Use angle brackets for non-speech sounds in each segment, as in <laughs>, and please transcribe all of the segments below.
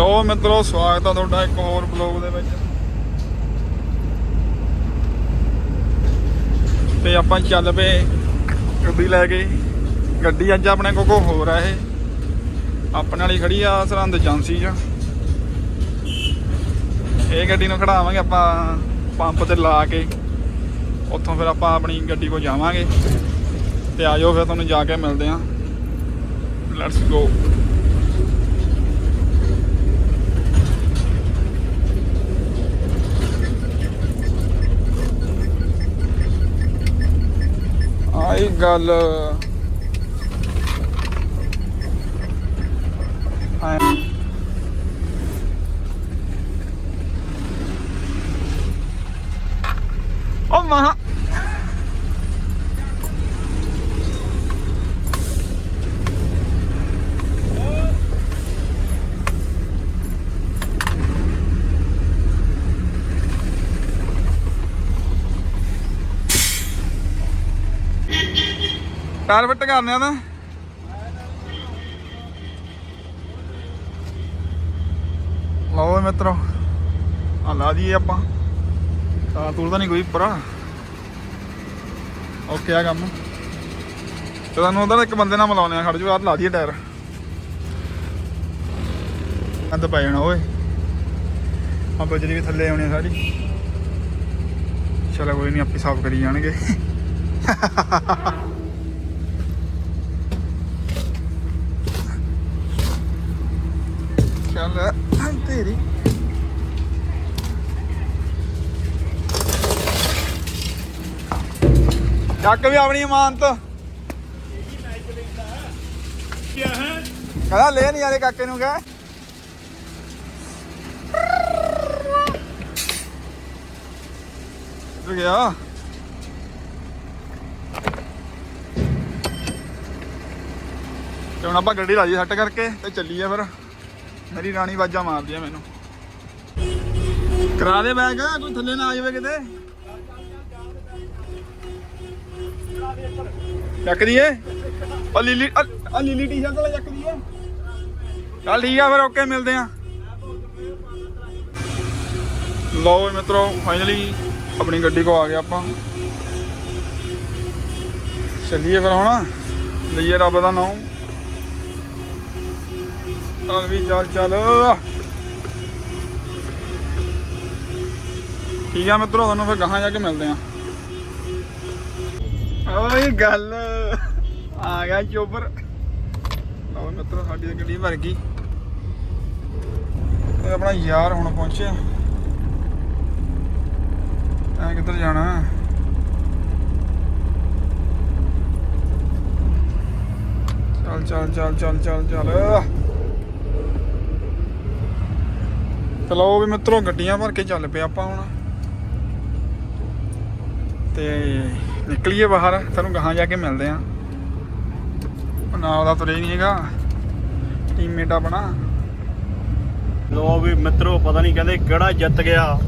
ਲੋ ਮਿੱਤਰੋ, ਸਵਾਗਤ ਆ ਤੁਹਾਡਾ ਇੱਕ ਹੋਰ ਬਲੌਗ ਦੇ ਵਿੱਚ। ਤੇ ਆਪਾਂ ਚੱਲ ਪਏ ਗੱਡੀ ਲੈ ਕੇ। ਗੱਡੀ ਅੱਜ ਆਪਣੇ ਕੋਲ ਕੋ ਹੋਰ ਆ ਇਹ। ਆਪਣੇ ਵਾਲੀ ਖੜੀ ਆ ਸਰਹੰਦ ਏਜੰਸੀ 'ਚ। ਇਹ ਗੱਡੀ ਨੂੰ ਖੜਾਵਾਂਗੇ ਆਪਾਂ ਪੰਪ ਤੇ ਲਾ ਕੇ। ਉੱਥੋਂ ਫਿਰ ਆਪਾਂ ਆਪਣੀ ਗੱਡੀ ਕੋ ਜਾਵਾਂਗੇ। ਤੇ ਆਜੋ ਫਿਰ ਤੁਹਾਨੂੰ ਜਾ ਕੇ ਮਿਲਦੇ ਆਂ। ਲੈਟਸ ਗੋ ਆਈ ਗੱਲ ਹਾਂ ਓ ਮਹਾ ਟਾਇਰ ਫਿੱਟ ਕਰਨੇ ਆ ਤਾਂ ਲਓ ਵੀ ਮਿੱਤਰੋ ਆ ਲਾ ਦਈਏ ਆਪਾਂ। ਤਾਂ ਤੂਰ ਨਹੀਂ ਕੋਈ ਪਰਾ ਓਕੇ ਆ ਕੰਮ। ਤੇ ਤੁਹਾਨੂੰ ਉਧਰ ਇੱਕ ਬੰਦੇ ਨਾਲ ਮਿਲਾਉਣੇ ਆ, ਖੜ ਜੋ ਲਾ ਦਈਏ ਟਾਇਰ। ਅੰਦ ਪੈ ਜਾਣਾ, ਓਏ। ਆ ਬਜਰੀ ਵੀ ਥੱਲੇ ਆਉਣੀ ਸਾਰੀ। ਚਲੋ ਕੋਈ ਨਹੀਂ ਆਪੇ ਸਾਫ਼ ਕਰੀ ਜਾਣਗੇ। <laughs> Maşallah. Lan teri. ਚੱਕ ਵੀ ਆਪਣੀ ਇਮਾਨ ਤੋਂ ਕੀ ਹੈ ਲੈ ਨਹੀਂ ਆਰੇ ਕਾਕੇ ਨੂੰ ਕਹਿ ਕਿੱਥੇ ਗਿਆ ਤੇ ਹੁਣ ਆਪਾਂ ਗੱਡੀ ਲਾ ਜੀ ਸੈੱਟ ਕਰਕੇ ਤੇ ਚੱਲੀਏ ਫਿਰ ਮੇਰੀ ਰਾਣੀ ਵਾਜਾ ਮਾਰਦੀ ਆ ਮੈਨੂੰ। ਕਰਾ ਦੇ ਬੈਗ ਕੋਈ ਥੱਲੇ ਨਾ ਆ ਜਾਵੇ ਕਿਤੇ। ਚੱਕ ਦਈਏ। ਆ ਲੀਲੀ ਆ ਲੀਲੀ ਟੀ-ਸ਼ਰਟ ਵਾਲਾ ਚੱਕ ਦਈਏ। ਚੱਲ ਠੀਕ ਆ, ਫਿਰ ਓਕੇ ਮਿਲਦੇ ਆ। ਲਓ ਵੀ ਮਿੱਤਰੋ ਫਾਈਨਲੀ ਆਪਣੀ ਗੱਡੀ ਕੋ ਆ ਗਏ ਆਪਾਂ। ਚੱਲੀਏ ਫਿਰ ਹੁਣ। ਲਈਏ ਰੱਬ ਦਾ ਨਾਮ। ਚੱਲ ਵੀ ਚੱਲ ਚੱਲ। ਠੀਕ ਆ ਮਿੱਤਰੋ, ਤੁਹਾਨੂੰ ਫਿਰ ਗਾਹਾਂ ਜਾ ਕੇ ਮਿਲਦੇ ਆ। ਓਏ ਗੱਲ ਆ ਗਿਆ ਚੋਬਰ। ਲਓ ਮਿੱਤਰੋ, ਸਾਡੀ ਤਾਂ ਗੱਡੀ ਭਰ ਗਈ। ਇਹ ਆਪਣਾ ਯਾਰ ਹੁਣ ਪਹੁੰਚਿਆ। ਐ ਕਿੱਧਰ ਜਾਣਾ? ਚੱਲ ਚੱਲ ਚੱਲ ਚੱਲ ਚੱਲ ਚੱਲ। ਚਲੋ ਵੀ ਮਿੱਤਰੋ, ਗੱਡੀਆਂ ਭਰ ਕੇ ਚੱਲ ਪਏ ਆਪਾਂ ਹੁਣ। ਤੇ ਨਿਕਲੀਏ ਬਾਹਰ, ਤੁਹਾਨੂੰ ਗਾਹਾਂ ਜਾ ਕੇ ਮਿਲਦੇ ਆਂ। ਉਹ ਨਾਲ ਦਾ ਤੁਰੇ ਨਹੀਂ ਹੈਗਾ। ਟੀਮਮੇਟ ਆਪਣਾ। ਲੋ ਵੀ ਮਿੱਤਰੋ, ਪਤਾ ਨਹੀਂ ਕਹਿੰਦੇ ਕਿਹੜਾ ਜਿੱਤ ਗਿਆ।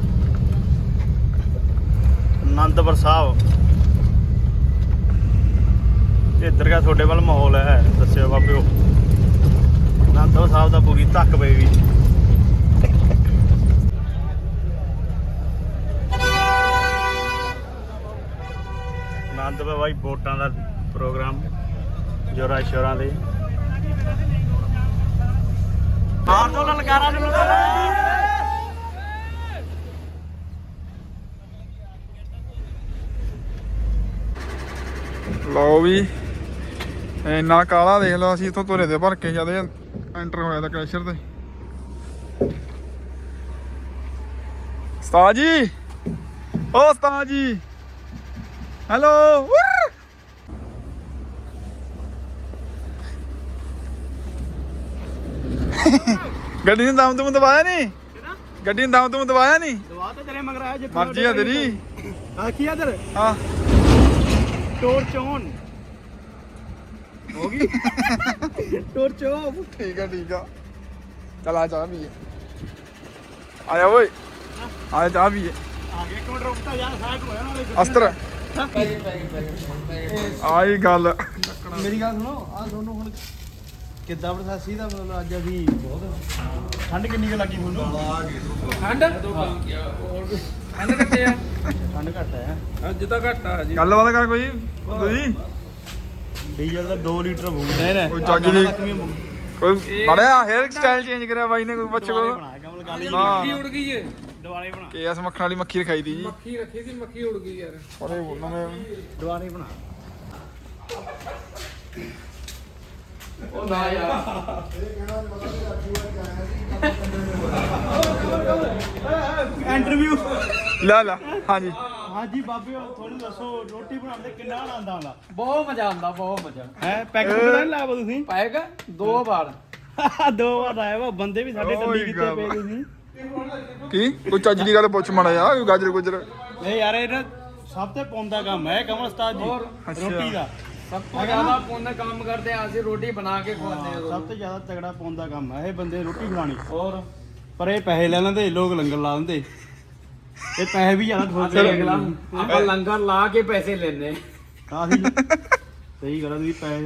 ਆਨੰਦਪੁਰ ਸਾਹਿਬ। ਇੱਧਰ ਦਾ ਤੁਹਾਡੇ ਵੱਲ ਮਾਹੌਲ ਹੈ, ਦੱਸਿਓ ਬਾਬਿਓ। ਆਨੰਦਪੁਰ ਸਾਹਿਬ ਦਾ ਪੂਰੀ ਧੱਕ ਪਈ ਵੀ। ਆਨੰਦਪੁਰ ਬਾਈ, ਵੋਟਾਂ ਦਾ ਪ੍ਰੋਗਰਾਮ, ਜੋਰਾ ਸ਼ੋਰਾਂ ਦੇ। ਮਾਰ ਦੋ ਲਲਕਾਰਾ ਨੂੰ ਲਓ ਵੀ, ਇੰਨਾ ਕਾਲਾ ਦੇਖ ਲਓ ਅਸੀਂ, ਇੱਥੋਂ ਤੁਰੇ ਦੇ ਭਰ ਕੇ ਜਦ ਐਂਟਰ ਹੋਇਆ ਤਾਂ ਕ੍ਰੈਸ਼ਰ ਤੇ। ਉਸਤਾਦ ਜੀ, ਓ ਉਸਤਾਦ ਜੀ। ਹੈਲੋ ਗੱਡੀ ਨੂੰ ਦਮ ਤੁਮ ਦਵਾਇਆ ਨਹੀਂ ਗੱਡੀ ਨੂੰ ਦਮ ਤੁਮ ਦਵਾਇਆ ਨਹੀਂ ਦਵਾ ਤਾਂ ਤੇਰੇ ਮਗਰ ਆਇਆ ਜਿੱਥੇ ਮਰਜ਼ੀ ਆ ਤੇਰੀ ਆ ਕੀ ਆ ਤੇਰੇ ਹਾਂ ਟੋਰ ਚੋਨ ਹੋ ਗਈ ਟੋਰ ਚੋਪ ਠੀਕ ਆ ਠੀਕ ਆ ਚਲ ਆ ਚਾਹ ਪੀਏ ਆ ਜਾ ਓਏ ਆ ਜਾ ਚਾਹ ਪੀਏ ਆਗੇ ਇੱਕ ਮਿੰਟ ਰੁਕਤਾ ਯਾਰ ਸਾਈਡ ਹੋਇਆ ਨਾਲੇ ਅਸਤਰ ਆਈ ਗੱਲ। ਮੇਰੀ ਗੱਲ ਸੁਣੋ ਆ ਦੋਨੋਂ ਹੁਣ ਕਿੱਦਾਂ ਪ੍ਰਸਾਸੀ ਦਾ ਮਤਲਬ ਅੱਜ ਅਸੀਂ ਬਹੁਤ ਠੰਡ ਕਿੰਨੀ ਕੁ ਲੱਗੀ ਤੁਹਾਨੂੰ? ਠੰਡ? ਠੰਡ ਕਿੱਥੇ ਆ? ਠੰਡ ਘੱਟ ਹੈ। ਅੱਜ ਤਾਂ ਘੱਟ ਆ ਜੀ। ਗੱਲਬਾਤ ਕਰ ਕੋਈ ਤੁਸੀਂ ਡੀਜ਼ਲ ਦਾ 2 ਲੀਟਰ ਬੂਗਦੇ ਨੇ ਕੋਈ ਚੱਜ ਦੀ- ਕੋਈ ਬੜਿਆ ਹੇਅਰ ਸਟਾਈਲ ਚੇਂਜ ਕਰਿਆ ਬਾਈ ਨੇ ਕੋਈ ਕੋ ਕਮਲ ਗੱਲ ਹੀ ਮੱਖੀ ਉੜ ਗਈ ਏ। ਦੁਆਰੇ ਬਣਾ। ਕੇਐਸ ਮੱਖਣ ਵਾਲੀ ਮੱਖੀ ਰਖਾਈ ਦੀ ਜੀ। ਮੱਖੀ ਰੱਖੀ ਸੀ ਮੱਖੀ ਉੜ ਗਈ ਯਾਰ। ਉਹਦੇ ਉਹਨਾਂ ਨੇ। ਦੁਆਰੇ ਬਣਾ। ਉਹ ਨਾ ਯਾਰ। ਇੰਟਰਵਿਊ ਲੈ ਲੈ। ਹਾਂਜੀ। ਹਾਂਜੀ ਬਾਬੇ ਤੁਹਾਨੂੰ ਦੱਸੋ ਰੋਟੀ ਬਣਾਉਣ ਦੇ ਕਿੰਨਾ ਆਨੰਦ ਆਉਂਦਾ ਬਹੁਤ ਮਜ਼ਾ ਆਉਂਦਾ ਬਹੁਤ ਮਜ਼ਾ। ਹੈ ਪੈਕ ਪਤਾ ਨਹੀਂ ਲਾਇਆ ਤੁਸੀਂ? ਪਾਏਗਾ ਦੋ ਵਾਰ। ਦੋ ਵਾਰ ਆਇਆ ਵਾ ਬੰਦੇ ਵੀ ਸਾਡੇ ਟੱਲੀ ਕਿੱਥੇ ਗੱਲ। ਪਏ ਤੁਸੀਂ? ਕੀ? ਕੋਈ ਚੱਜ ਦੀ ਗੱਲ ਪੁੱਛ ਮਾੜਾ ਜਾ ਕੋਈ ਗਾਜਰ ਗੁਜਰ। ਨਹੀਂ ਯਾਰ ਇਹ ਨਾ ਸਭ ਤੋਂ ਪਾਉਂਦਾ ਕੰਮ ਹੈ ਕਮਲ ਉਸਤਾਦ ਜੀ? ਰੋਟੀ ਦਾ। ਸਭ ਤੋਂ ਜ਼ਿਆਦਾ ਪੁੰਨ ਕੰਮ ਕਰਦੇ ਆ ਅਸੀਂ ਰੋਟੀ ਬਣਾ ਕੇ ਖਵਾਉਂਦੇ ਆ ਸਭ ਤੋਂ ਜ਼ਿਆਦਾ ਤਗੜਾ ਪਾਉਂਦਾ ਕੰਮ ਹੈ ਇਹ ਬੰਦੇ ਰੋਟੀ ਖਵਾਣੀ ਹੋਰ? ਪਰ ਇਹ ਪੈਸੇ ਲੈ ਲੈਂਦੇ ਲੋਕ ਲੰਗਰ ਲਾ ਦਿੰਦੇ। ਇਹ ਪੈਸੇ ਵੀ ਜ਼ਿਆਦਾ ਠੋਕ ਦੇਖ ਲਾ ਆਪਾਂ ਲੰਗਰ ਲਾ ਕੇ ਪੈਸੇ ਲੈਂਦੇ ਆਹੀ ਸਹੀ ਗੱਲ ਤੁਸੀਂ ਪੈਸੇ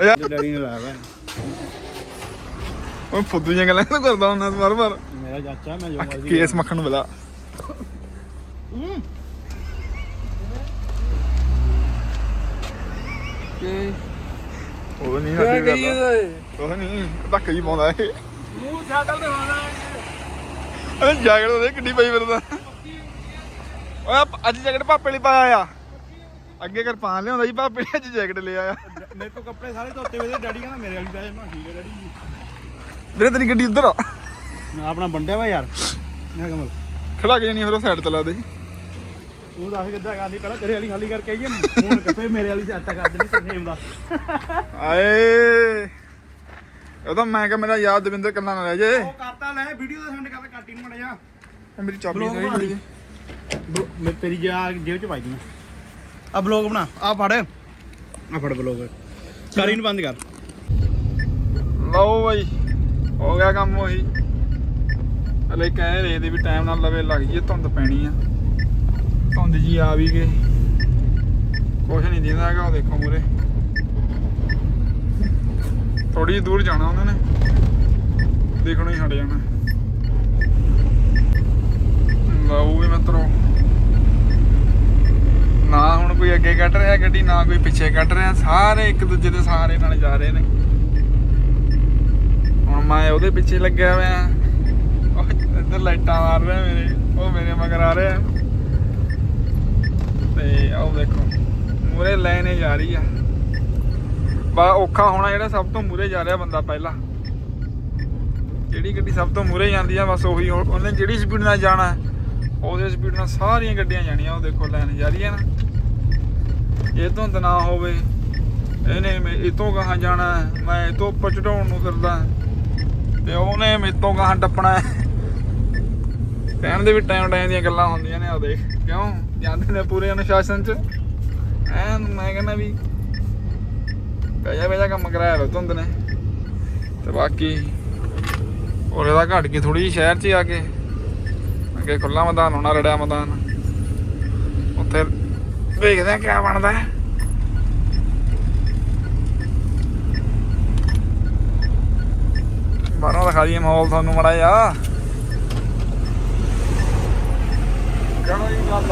ਯਾਰ ਡੈਡੀ ਨੇ ਲਾਇਆ ਵਾ ਉਹ ਫੁੱਦੂ ਜਿਹੀਆਂ ਗੱਲਾਂ ਕਰਦਾ ਹੁੰਦਾ ਵਾਰ ਵਾਰ ਮੇਰਾ ਚਾਚਾ ਮੈਂ ਜੋ ਮਰਜ਼ੀ ਕੇਸ ਮੱਖਣ ਨੂੰ ਮਿਲਾ ਕਿ ਉਹ ਨਹੀਂ ਕਹੀਏ ਕਰਦਾ ਉਹ ਨਹੀਂ ਧੱਕ ਹੀ ਪਾਉਂਦਾ ਇਹ। ਮੂੰਹ ਸਾਟਲ ਤੇ ਹੋਣਾ ਇਹ। ਜੈਕਟ ਉਹਦੇ ਕਿੱਡੀ ਪਈ ਫਿਰਦਾ ਓਏ ਆਪ- ਅੱਜ ਜੈਕਟ ਪਾਪੇ ਲਈ ਪਾਇਆ ਆ ਅੱਗੇ ਕਰ ਪਾ ਲਿਆਉਂਦਾ ਜੀ ਪਾਪੇ ਨੇ ਅੱਜ ਜੈਕਟ ਲੈ ਆਇਆ। ਮੇਰੇ ਕੋਲ ਕੱਪੜੇ ਸਾਰੇ ਧੋਤੇ ਹੋਏ ਡੈਡੀ ਕਹਿੰਦਾ ਮੇਰੇ ਵਾਲੀ ਪੈ ਜਾ ਮੈਂ ਕਿਹਾ ਠੀਕ ਹੈ ਡੈਡੀ। ਜੀ ਵੀਰੇ ਤੇਰੀ ਗੱਡੀ ਉੱਧਰ ਆ। ਆਪਣਾ ਵੰਡਿਆ ਵਾ ਯਾਰ। ਮੈਂ ਕਮਲ ਖੜਾ ਕੇ ਜਾਣੀ ਫਿਰ ਉਹ ਸਾਈਡ ਤੇ ਲਾ ਦੇ। ਤੂੰ ਦੱਸ ਕਿੱਦਾਂ ਕਰਦੀ ਪਹਿਲਾਂ ਤੇਰੇ ਵਾਲੀ ਖਾਲੀ ਕਰਕੇ ਆਈਏ ਹੁਣ। ਕੱਪੇ ਮੇਰੇ ਵਾਲੀ ਸੈੱਟ ਕਰ ਦੇਣੀ ਤੇ ਨੇਮ ਦਾ। ਆਏ। ਉਹ ਤਾਂ ਮੈਂ ਕਿਹਾ ਮੇਰਾ ਯਾਦ ਦਵਿੰਦਰ ਕੱਲਾ ਨਾ ਰਹਿ ਜੇ। ਉਹ ਕਰਤਾ ਲੈ ਵੀਡੀਓ ਦਾ ਸੈਂਡ ਕਰ ਕੱਟੀ ਨੂੰ ਮੜ ਜਾ। ਇਹ ਮੇਰੀ ਚਾਬੀ ਬਲੌਗ ਨਹੀਂ ਬਣਾ ਰਹੀ ਬਲੋ- ਮੈਂ ਤੇਰੀ ਜਾ ਜੇਬ ਚ ਪਾਈ ਦੀ ਆ ਬਲੌਗ ਬਣਾ ਆ ਫੜ। ਆ ਫੜ ਬਲੌਗ ਕਰੀ ਨੂੰ ਬੰਦ ਕਰ। ਲਓ ਬਾਈ ਹੋ ਗਿਆ ਕੰਮ ਉਹੀ। ਹਲੇ ਕਹਿ ਰਹੇ ਦੇ ਵੀ ਟਾਈਮ ਨਾਲ ਲਵੇ, ਲੱਗ ਜੀ ਧੁੰਦ ਪੈਣੀ ਆ। ਧੁੰਦ ਜੀ ਆ ਵੀ ਗਏ ਕੁਛ ਨਹੀਂ ਦਿੰਦਾ ਹੈਗਾ, ਉਹ ਦੇਖੋ ਮੂਰੇ ਥੋੜੀ ਜਿਹੀ ਦੂਰ ਜਾਣਾ ਉਹਨਾਂ ਨੇ। ਦੇਖਣੋਂ ਹੀ ਹਟ ਜਾਣਾ। ਲਓ ਵੀ ਮਿੱਤਰੋ। ਨਾ ਹੁਣ ਕੋਈ ਅੱਗੇ ਕੱਢ ਰਿਹਾ ਗੱਡੀ, ਨਾ ਕੋਈ ਪਿੱਛੇ ਕੱਢ ਰਿਹਾ। ਸਾਰੇ ਇੱਕ ਦੂਜੇ ਦੇ ਸਾਰੇ ਨਾਲ ਜਾ ਰਹੇ ਨੇ। ਹੁਣ ਮੈਂ ਉਹਦੇ ਪਿੱਛੇ ਲੱਗਿਆ ਹੋਇਆ। ਲਾਈਟਾਂ ਮਾਰ ਰਿਹਾ ਮੇਰੇ ਉਹ ਮੇਰੇ ਮਗਰ ਆ ਰਿਹਾ। ਤੇ ਆਹ ਦੇਖੋ ਮੂਰੇ ਲਾਈਨ ਜਾ ਰਹੀ ਆ। ਬਾ ਔਖਾ ਹੋਣਾ ਜਿਹੜਾ ਸਭ ਤੋਂ ਮੂਰੇ ਜਾ ਰਿਹਾ ਬੰਦਾ ਪਹਿਲਾਂ। ਜਿਹੜੀ ਗੱਡੀ ਸਭ ਤੋਂ ਮੂਰੇ ਜਾਂਦੀ ਆ ਬਸ ਉਹੀ ਉਹਨੇ ਜਿਹੜੀ ਸਪੀਡ ਨਾਲ ਜਾਣਾ ਉਹਦੇ ਸਪੀਡ ਨਾਲ ਸਾਰੀਆਂ ਗੱਡੀਆਂ ਜਾਣੀਆਂ ਉਹ ਦੇਖੋ ਲੈਣ ਜਾ ਰਹੀ ਆ ਨਾ। ਇਹ ਧੁੰਦ ਨਾ ਹੋਵੇ ਇਹਨੇ ਮੈਂ ਇਤੋਂ ਕਹਾਂ ਜਾਣਾ ਹੈ, ਮੈਂ ਇਤੋਂ ਉੱਪਰ ਚੜਾਉਣ ਨੂੰ ਫਿਰਦਾ ਤੇ ਉਹਨੇ ਮੇਤੋਂ ਕਹਾਂ ਟੱਪਣਾ ਹੈ। ਦੇ ਵੀ ਟਾਈਮ ਟਾਈਮ ਦੀਆਂ ਗੱਲਾਂ ਹੁੰਦੀਆਂ ਨੇ ਆ ਦੇਖ ਕਿਉਂ? ਜਾਂਦੇ ਨੇ ਪੂਰੇ ਅਨੁਸ਼ਾਸਨ ਚ। ਐਨ ਮੈਂ ਕਹਿੰਦਾ ਵੀ ਪਿਆ ਪਿਆ ਕੰਮ ਕਰਾਇਆ ਵਾ ਧੁੰਦ ਨੇ। ਤੇ ਬਾਕੀ ਉਹਦੇ ਦਾ ਘਟ ਕੇ ਥੋੜੀ ਜਿਹੀ ਸ਼ਹਿਰ 'ਚ ਆ ਕੇ। ਅੱਗੇ ਖੁੱਲਾ ਮੈਦਾਨ, ਹੋਣਾ ਰੜਿਆ ਮੈਦਾਨ। ਉੱਥੇ ਵੇਖਦੇ ਆ ਕਿਆ ਬਣਦਾ। ਹੈ ਬਾਹਰੋਂ ਦਿਖਾ ਦਈਏ ਮਾਹੌਲ ਤੁਹਾਨੂੰ ਮੜਾ ਜਾ ਕਹੋ ਇਹ ਗੱਲ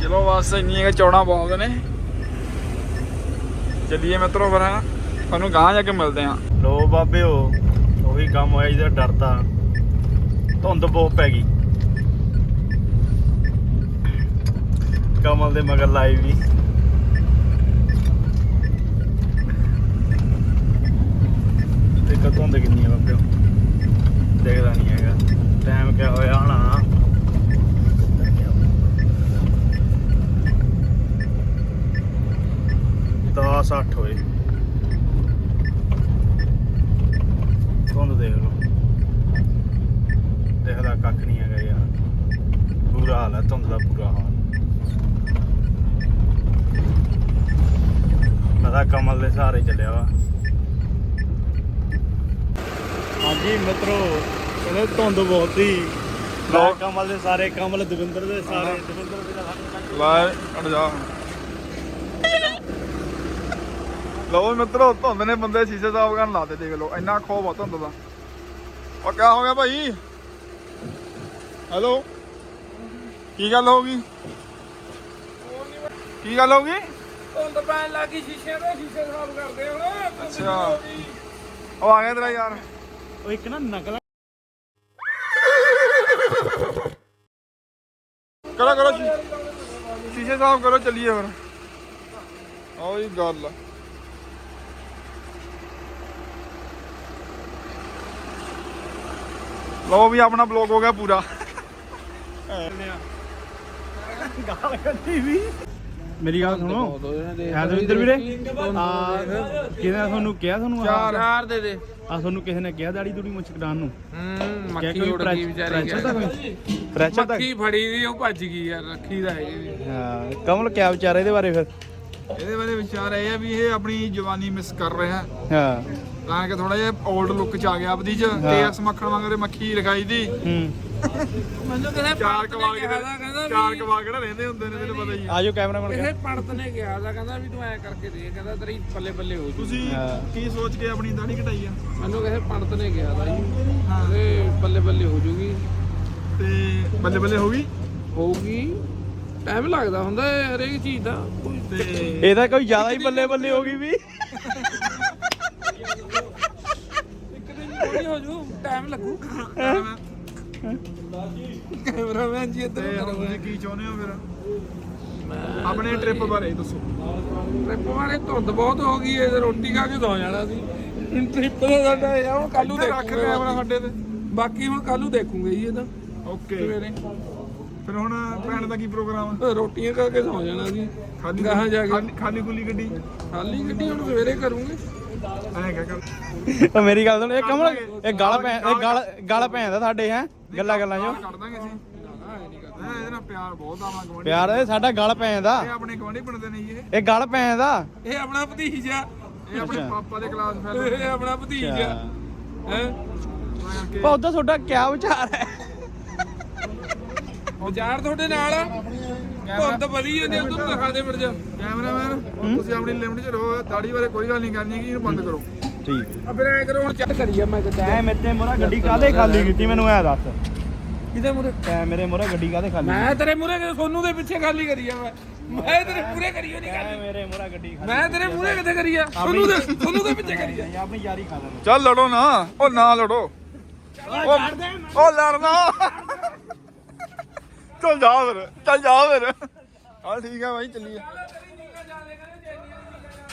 ਚਲੋ ਬਸ ਇੰਨੀਆਂ ਚੌੜਾਂ ਬਹੁਤ ਨੇ। ਚੱਲੀਏ ਮਿੱਤਰੋ ਫਿਰ, ਹੈਂ। ਤੁਹਾਨੂੰ ਗਾਂ ਜਾ ਕੇ ਮਿਲਦੇ ਆਂ। ਲੋ ਬਾਬਿਓ ਉਹੀ ਕੰਮ ਹੋਇਆ ਜਿਹਦਾ ਡਰਦਾ ਧੁੰਦ ਬਹੁਤ ਪੈ ਗਈ। ਕਮਲ ਦੇ ਮਗਰ ਲਾਈ ਵੀ। ਦੇਖੋ ਧੁੰਦ ਕਿੰਨੀ ਹੈ ਬਾਬਿਓ ਦੇਖਦਾ ਨਹੀਂ ਹੈਗਾ। ਟਾਈਮ ਕਿਆ ਹੋਇਆ ਹਣਾ? ਦਸ ਅੱਠ ਹੋਏ। ਧੁੰਦ ਦੇਖ ਲਓ। ਦੇਖਦਾ ਕੱਖ ਨਹੀਂ ਹੈਗਾ ਯਾਰ। ਪੂਰਾ ਹਾਲ ਹੈ ਧੁੰਦ ਦਾ ਬੁਰਾ ਹਾਲ। ਮੈਂ ਤਾਂ ਕਮਲ ਦੇ ਸਹਾਰੇ ਚੱਲਿਆ ਵਾ। ਹਾਂਜੀ ਮਿੱਤਰੋ ਕਹਿੰਦੇ ਧੁੰਦ ਬਹੁਤ ਲਓ। ਕਮਲ ਦੇ ਸਾਰੇ ਕਮਲ ਦਵਿੰਦਰ ਦੇ ਸਾਰੇ ਦਵਿੰਦਰ ਦੇ ਲੈ ਅੜ ਜਾ। ਲਓ ਮਿੱਤਰੋ ਧੁੰਦ ਨੇ ਬੰਦੇ ਸ਼ੀਸ਼ੇ ਸਾਫ਼ ਕਰਨ ਲਾਤੇ ਦੇਖ ਲਓ ਇੰਨਾ ਖੋਬ ਆ ਧੁੰਦ ਦਾ। ਉਹ ਕਿਆ ਹੋ ਗਿਆ ਭਾਈ? ਹੈਲੋ ਕੀ ਗੱਲ ਹੋ ਗਈ? ਕੀ ਗੱਲ ਹੋ ਗਈ? ਧੁੰਦ ਪੈਣ ਲੱਗੀ ਸ਼ੀਸ਼ੇ ਦੇ ਸ਼ੀਸ਼ੇ ਸਾਫ਼ ਕਰਦੇ ਹੁਣ ਅੱਛਾ। ਉਹ ਆ ਗਿਆ ਤੇਰਾ ਯਾਰ। ਉਹ ਇੱਕ ਨਾ ਨਕਲ ਕਰੋ ਕਰੋ ਸ਼ੀਸ਼ੇ ਸਾਫ਼ ਕਰੋ ਚੱਲੀਏ ਫਿਰ। ਆਹ ਹੀ ਗੱਲ ਆ। ਲਓ ਵੀ ਆਪਣਾ ਬਲੌਗ ਹੋ ਗਿਆ ਪੂਰਾ। ਗਾਲ ਕੱਢੀ ਵੀ ਮੇਰੀ ਗੱਲ ਸੁਣੋ। ਹੈ ਦਵਿੰਦਰ ਵੀਰੇ? ਆ ਕਿਹਨੇ ਤੁਹਾਨੂੰ ਕਿਹਾ ਤੁਹਾਨੂੰ ਚਾਰ। ਚਾਰ ਦੇ ਦੇ। ਆ ਤੁਹਾਨੂੰ ਕਿਸੇ ਨੇ ਕਿਹਾ ਦਾੜੀ ਦੂੜੀ ਮੁੱਛ ਕਟਾਉਣ ਨੂੰ? ਹੂੰ ਮੱਖੀ ਉੜ ਗਈ ਵਿਚਾਰੀ ਪ੍ਰੈਸ਼ਰ ਤਾਂ ਮੱਖੀ ਫੜੀ ਦੀ ਉਹ ਭੱਜ ਗਈ ਯਾਰ ਰੱਖੀ ਦਾ ਹੈ ਹਾਂ ਕਮਲ ਕਿਆ ਵਿਚਾਰ ਇਹਦੇ ਬਾਰੇ ਫਿਰ? ਇਹਦੇ ਬਾਰੇ ਵਿਚਾਰ ਇਹ ਆ ਵੀ ਇਹ ਆਪਣੀ ਜਵਾਨੀ ਮਿਸ ਕਰ ਰਿਹਾ। ਹਾਂ। ਤਾਂ ਕਿ ਥੋੜਾ ਜਿਹਾ 올ਡ ਲੁੱਕ ਚ ਆ ਗਿਆ ਆਪਦੀ ਚ ਤੇ ਅਸ ਮੱਖਣ ਵਾਂਗਰੇ ਮੱਖੀ ਰਖਾਈ ਦੀ। ਹੂੰ। ਮੈਨੂੰ ਕਿਸੇ ਚਾਰ ਪੰਡਤ ਨੇ ਕਵਾਲ ਕਿਹਾ ਦਾ ਕਹਿੰਦਾ ਚਾਰ ਵੀ ਕਵਾਲ ਕਿਹੜਾ ਰਹਿੰਦੇ ਹੁੰਦੇ ਨੇ ਤੈਨੂੰ ਪਤਾ ਹੀ ਆ। ਆਜੋ ਕੈਮਰਾਮੈਨ ਕਿਸੇ ਪੰਡਤ ਨੇ ਕਿਹਾ ਦਾ ਕਹਿੰਦਾ ਵੀ ਤੂੰ ਐ ਕਰਕੇ ਦੇ ਕਹਿੰਦਾ ਤੇਰੀ ਪੱਲੇ ਪੱਲੇ ਹੋ ਜੂ ਤੁਸੀਂ ਹਾਂ। ਕੀ ਸੋਚ ਕੇ ਆਪਣੀ ਦਾੜੀ ਕਟਾਈ ਆ? ਮੈਨੂੰ ਕਿਸੇ ਪੰਡਤ ਨੇ ਕਿਹਾ ਦਾ ਜੀ ਕਹਿੰਦੇ ਪੱਲੇ ਪੱਲੇ ਹੋ ਜੂਗੀ। ਤੇ ਬੱਲੇ ਬੱਲੇ ਹੋ ਗਈ? ਹੋਊਗੀ। ਟਾਈਮ ਲੱਗਦਾ ਹੁੰਦਾ ਹੈ ਹਰੇਕ ਚੀਜ਼ ਦਾ। ਕੋਈ ਤੇ ਇਹਦਾ ਕੋਈ ਜ਼ਿਆਦਾ ਹੀ ਬੱਲੇ ਬੱਲੇ ਹੋ ਗਈ ਵੀ। ਥੋੜੀ ਹੋ ਜੂ ਟਾਈਮ ਲੱਗੂ। ਕੈਮਰਾਮੈਨ ਜੀ ਇੱਧਰ ਤੇ ਹੁਣ ਤੁਸੀਂ ਕੀ ਚਾਹੁੰਦੇ ਹੋ ਫਿਰ? ਆਪਣੇ ਟ੍ਰਿਪ ਬਾਰੇ ਦੱਸੋ। ਟ੍ਰਿਪ ਵਾਲੇ ਧੁੰਦ ਬਹੁਤ ਹੋ ਗਈ ਹੈ ਤੇ ਰੋਟੀ ਖਾ ਕੇ ਸੌ ਜਾਣਾ ਸੀ। ਟ੍ਰਿਪ ਦਾ ਸਾਡਾ ਇਹ ਆ, ਹੁਣ ਕੱਲੂ ਇੱਧਰ ਰੱਖ ਦੇਖੂਗੇ ਕੈਮਰਾ ਸਾਡੇ ਤੇ। ਬਾਕੀ ਹੁਣ ਕੱਲੂ ਦੇਖੂਗੇ ਜੀ ਇਹਦਾ ਓਕੇ ਸਵੇਰੇ। ਫਿਰ ਹੁਣ ਭੈਣ ਦਾ ਕੀ ਪ੍ਰੋਗਰਾਮ ਆ? ਰੋਟੀਆਂ ਖਾ ਕੇ ਸੌ ਜਾਣਾ ਸੀ। ਖਾਲੀ ਗਾਹਾਂ ਜਾ ਕੇ। ਖਾਲੀ- ਖਾਲੀ ਗੁੱਲੀ ਗੱਡੀ? ਖਾਲੀ ਗੱਡੀ ਹੁਣ ਸਵੇਰੇ ਕਰੂੰਗੇ। ਮੇਰੀ ਗੱਲ ਸੁਣ ਇਹ ਕਮਲ ਇਹ ਗਾਲ ਪੈ ਇਹ ਗਾਲ ਗਾਲ ਪੈਂਦਾ ਸਾਡੇ ਹੈ? ਗੱਲਾਂ ਗੱਲਾਂ ਜੋ ਕੱਢ ਦਾਂਗੇ ਅਸੀਂ ਹਾਂ ਇਹਦੇ ਨਾਲ ਪਿਆਰ ਬਹੁਤ ਆਵਾਂ ਗਵਾਂਢੀ ਪਿਆਰ ਇਹ ਸਾਡਾ ਗਾਲ ਪੈਂਦਾ ਇਹ ਆਪਣੇ ਗਵਾਂਢੀ ਬਣਦੇ ਨੇ ਜੀ ਇਹ ਇਹ ਗਾਲ ਪੈਂਦਾ ਇਹ ਆਪਣਾ ਭਤੀਜਾ ਇਹ ਆਪਣੇ। ਪਾਪਾ ਦੇ ਕਲਾਸ ਫੈਲੋ ਇਹ ਆਪਣਾ ਭਤੀਜਾ ਹੈ? ਉਹਦਾ ਤੁਹਾਡਾ ਕਿਆ ਵਿਚਾਰ ਹੈ? ਵਿਚਾਰ ਤੁਹਾਡੇ ਨਾਲ ਆ? ਧੁੰਦ ਵਧੀ ਜਾਂਦੀ ਆ ਤੁਹਾਨੂੰ ਦਿਖਾ ਦੇ ਮਰ ਜਾ। ਕੈਮਰਾਮੈਨ ਤੁਸੀਂ ਆਪਣੀ ਲਿਮਟ 'ਚ ਰਹੋ ਦਾੜੀ ਬਾਰੇ ਕੋਈ ਗੱਲ ਨਹੀਂ ਕਰਨੀ ਹੈਗੀ ਇਹਨੂੰ ਬੰਦ ਕਰੋ। ਠੀਕ। ਆ ਫਿਰ ਐ ਕਰੋ ਹੁਣ ਚੱਕ ਕਰੀਏ ਮੈਂ ਕਿਤੇ ਤੈਂ ਮੇਤੇ ਮੋਰਾ ਗੱਡੀ ਕਾਹਦੇ ਖਾਲੀ ਕੀਤੀ ਮੈਨੂੰ ਐ ਦੱਸ। ਕਿਤੇ ਮੁਰੇ ਤੈਂ ਮੇਰੇ ਮੋਰਾ ਗੱਡੀ ਕਾਹਦੇ ਖਾਲੀ ਮੈਂ ਤੇਰੇ ਮੂਰੇ ਸੋਨੂ ਦੇ ਪਿੱਛੇ ਖਾਲੀ ਕਰੀ ਆ ਮੈਂ। ਮੈਂ ਤੇਰੇ ਪੂਰੇ ਕਰੀਓ ਨਹੀਂ ਖਾਲੀ ਮੇਰੇ ਮੋਰਾ ਗੱਡੀ ਖਾਲੀ ਮੈਂ ਤੇਰੇ ਮੂਰੇ ਕਿੱਥੇ ਕਰੀ ਆ? ਸੋਨੂ ਦੇ ਸੋਨੂ ਦੇ ਪਿੱਛੇ ਕਰੀ ਆ। ਨਹੀਂ, ਆਪਣੀ ਯਾਰੀ ਖਾ ਲੈ ਚੱਲ ਲੜੋ ਨਾ। ਉਹ ਨਾ ਲੜੋ। ਉਹ ਲੜਨਾ। ਚੱਲ ਜਾ ਫਿਰ ਚੱਲ ਜਾ ਫਿਰ। ਹਾਂ ਠੀਕ ਆ ਭਾਈ ਚੱਲੀਏ।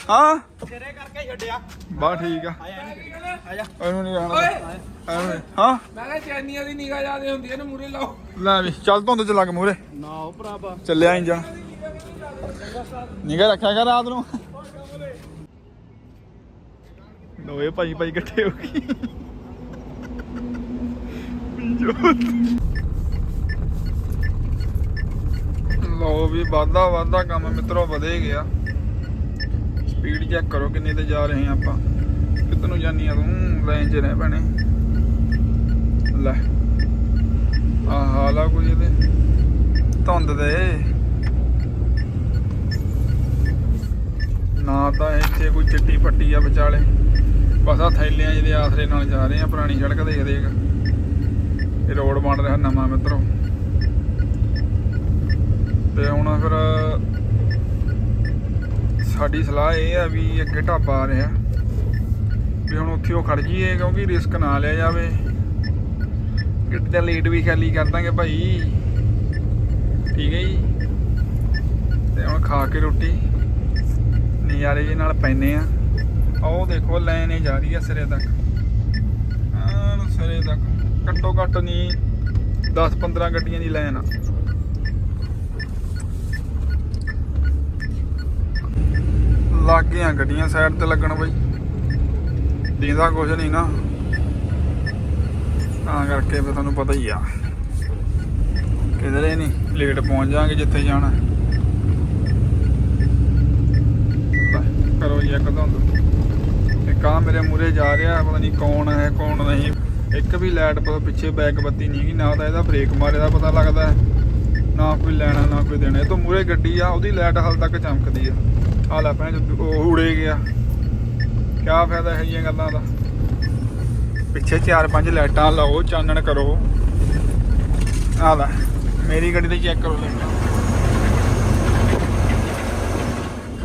ਹਾਂ? ਤੇਰੇ ਕਰਕੇ ਛੱਡਿਆ ਬਾ ਠੀਕ ਆ। ਆ ਜਾ ਇਹਨੂੰ ਨਹੀਂ ਆਣਾ ਓਏ। ਹਾਂ? ਮੈਂ ਕਿਹਾ ਚੈਨੀਆਂ ਦੀ ਨਿਗਾਹ ਜਿਆਦੇ ਹੁੰਦੀ ਆ ਨਾ ਮੂਰੇ ਲਾਓ। ਲੈ ਵੀ ਚੱਲ ਧੁੰਦ ਚ ਲੱਗ ਮੂਰੇ ਨਾ ਉਹ ਭਰਾਵਾ। ਚੱਲਿਆ ਇੰਜਣ ਨਿਗਾ ਰੱਖਿਆ ਕਰ ਰਾਤ ਨੂੰ। ਦੋਏ ਭਾਈ ਭਾਈ ਇਕੱਠੇ ਹੋ ਗਏ। ਲੋ ਵੀ ਵਾਧਾ ਵਾਧਾ ਕੰਮ ਮਿੱਤਰੋ ਵਧੇ ਗਿਆ। ਸਪੀਡ ਚੈੱਕ ਕਰੋ ਕਿੰਨੇ ਤੇ ਜਾ ਰਹੇ ਆ ਆਪਾਂ। ਕਿੱਧਰ ਜਾਨੀ ਆ ਤੂੰ? ਲਾਈਨ 'ਚ ਰਹਿ ਲੈ। ਆ ਹਾਲ ਕੋਈ ਇਹਦੇ। ਧੁੰਦ ਦੇ। ਨਾ ਤਾਂ ਇੱਥੇ ਕੋਈ ਚਿੱਟੀ ਪੱਟੀ ਆ ਵਿਚਾਲੇ। ਬਸ ਆ ਥੈਲਿਆਂ ਜਿਹਦੇ ਆਸਰੇ ਨਾਲ ਜਾ ਰਹੇ ਆ ਪੁਰਾਣੀ ਸੜਕ ਦੇਖਦੇ ਦੇਖ। ਇਹ ਰੋਡ ਬਣ ਰਿਹਾ ਨਵਾਂ ਮਿੱਤਰੋ। ਤੇ ਹੁਣ ਫਿਰ ਸਾਡੀ ਸਲਾਹ ਇਹ ਆ ਵੀ ਅੱਗੇ ਢਾਬਾ ਆ ਰਿਹਾ, ਵੀ ਹੁਣ ਉੱਥੇ ਉਹ ਖੜ ਜੀਏ ਕਿਉਂਕਿ ਰਿਸਕ ਨਾ ਲਿਆ ਜਾਵੇ। ਗੱਡੀ ਦਾ ਲੇਟ ਵੀ ਖਾਲੀ ਕਰ ਦਾਂਗੇ ਭਾਈ। ਠੀਕ ਹੈ ਜੀ? ਤੇ ਹੁਣ ਖਾ ਕੇ ਰੋਟੀ। ਨਜ਼ਾਰੇ ਜਿਹੇ ਨਾਲ ਪੈਨੇ ਆ। ਆਹ ਉਹ ਦੇਖੋ, ਲਾਈਨ ਇਹ ਜਾ ਰਹੀ ਆ ਸਿਰੇ ਤੱਕ। ਆਹ ਸਿਰੇ ਤੱਕ। ਘੱਟੋ ਘੱਟ ਨਹੀਂ 10 15 ਗੱਡੀਆਂ ਦੀ ਲਾਈਨ ਆ। ਲੱਗ ਗਈਆਂ ਗੱਡੀਆਂ ਸਾਈਡ ਤੇ ਲੱਗਣ ਬਈ। ਦੀਂਦਾ ਕੁਝ ਨਹੀਂ ਨਾ। ਤਾਂ ਕਰਕੇ ਫਿਰ ਤੁਹਾਨੂੰ ਪਤਾ ਹੀ ਆ। ਕਿਧਰੇ ਨਹੀਂ ਲੇਟ ਪਹੁੰਚ ਜਾਾਂਗੇ ਜਿੱਥੇ ਜਾਣਾ। ਕਰੋ ਜੀ ਇੱਕ ਧੁੰਦ। ਇੱਕ ਆ ਮੇਰੇ ਮੂਰੇ ਜਾ ਰਿਹਾ, ਪਤਾ ਨਹੀਂ ਕੌਣ ਹੈ, ਕੌਣ ਨਹੀਂ। ਇੱਕ ਵੀ ਲਾਈਟ ਪਿੱਛੇ ਬੈਕ ਬੱਤੀ ਨਹੀਂ ਗੀ ਨਾ ਤਾਂ ਇਹਦਾ ਬ੍ਰੇਕ ਮਾਰੇ ਦਾ ਪਤਾ ਲੱਗਦਾ ਨਾ ਕੋਈ ਲੈਣਾ, ਨਾ ਕੋਈ ਦੇਣਾ। ਇਹ ਤੋਂ ਮੂਰੇ ਗੱਡੀ ਆ, ਉਹਦੀ ਲਾਈਟ ਹਾਲ ਤੱਕ ਚਮਕਦੀ ਆ। ਆ ਲੈ ਭੈਣ ਚੋਦ, ਉਹ ਉੜੇ ਗਿਆ। ਕਿਆ ਫਾਇਦਾ ਹੈ ਜੀਆਂ ਗੱਲਾਂ ਦਾ? ਪਿੱਛੇ ਚਾਰ ਪੰਜ ਲਾਈਟਾਂ ਲਾਓ ਚਾਨਣ ਕਰੋ। ਆ ਲੈ ਮੇਰੀ ਗੱਡੀ ਤੇ ਚੈੱਕ ਕਰੋ ਲਾਈਟਾਂ।